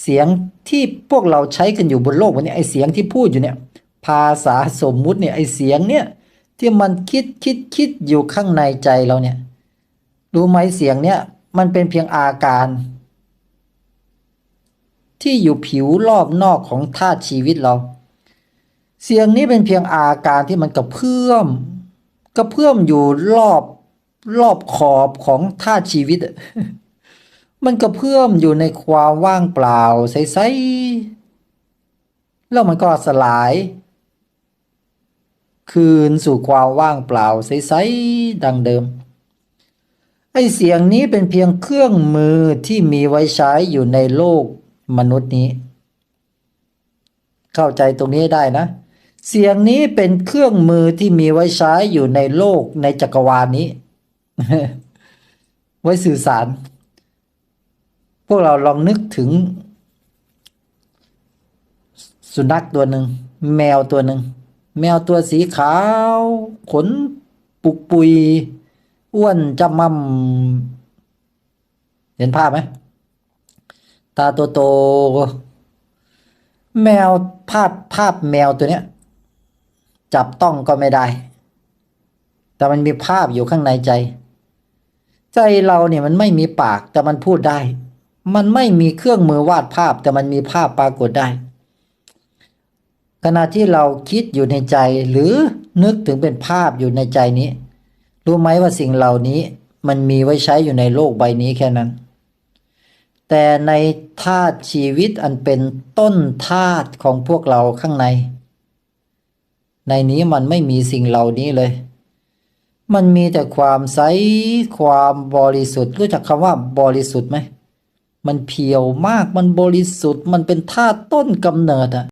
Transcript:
เสียงที่พวกเราใช้กันอยู่บนโลกวันนี้ไอเสียงที่พูดอยู่เนี่ยภาษาสมมุติเนี่ยไอเสียงเนี่ยที่มันคิดคิดคิดอยู่ข้างในใจเราเนี่ยรู้ไหมเสียงเนี่ยมันเป็นเพียงอาการ ที่อยู่ผิวรอบนอกของธาตุชีวิตเรา เสียงนี้เป็นเพียงอาการที่มันกระเพื่อมกระเพื่อมอยู่รอบรอบขอบของธาตุชีวิต มันกระเพื่อมอยู่ในความว่างเปล่าใสๆแล้วมันก็สลาย คืนสู่ความว่างเปล่าใสๆดังเดิม ไอเสียงนี้เป็นเพียงเครื่องมือที่มีไว้ใช้อยู่ในโลกมนุษย์นี้ เข้าใจตรงนี้ได้นะ เสียงนี้เป็นเครื่องมือที่มีไว้ใช้อยู่ในโลกในจักรวาลนี้ ไว้สื่อสาร พวกเราลองนึกถึง สุนัขตัวหนึ่ง แมวตัวหนึ่ง แมวตัวสีขาว ขนปุกปุย อ้วนจำมั่มเห็นภาพไหม ตาโตโต แมวภาพภาพแมวตัวเนี้ย จับต้องก็ไม่ได้ แต่มันมีภาพอยู่ข้างในใจ ใจเราเนี่ยมันไม่มีปากแต่มันพูดได้ มันไม่มีเครื่องมือวาดภาพแต่มันมีภาพปรากฏได้ ขณะที่เราคิดอยู่ในใจหรือนึกถึงเป็นภาพอยู่ในใจนี้ รู้ไหมว่าสิ่งเหล่านี้มันมีไว้ใช้อยู่ในโลกใบนี้แค่นั้น แต่ในธาตุชีวิตอันเป็นต้นธาตุของพวกเราข้างใน ในนี้มันไม่มีสิ่งเหล่านี้เลย มันมีแต่ความใสความบริสุทธิ์รู้จักคำว่าบริสุทธิ์ไหม มันเพียวมากมันบริสุทธิ์มันเป็นธาตุต้นกำเนิดอะ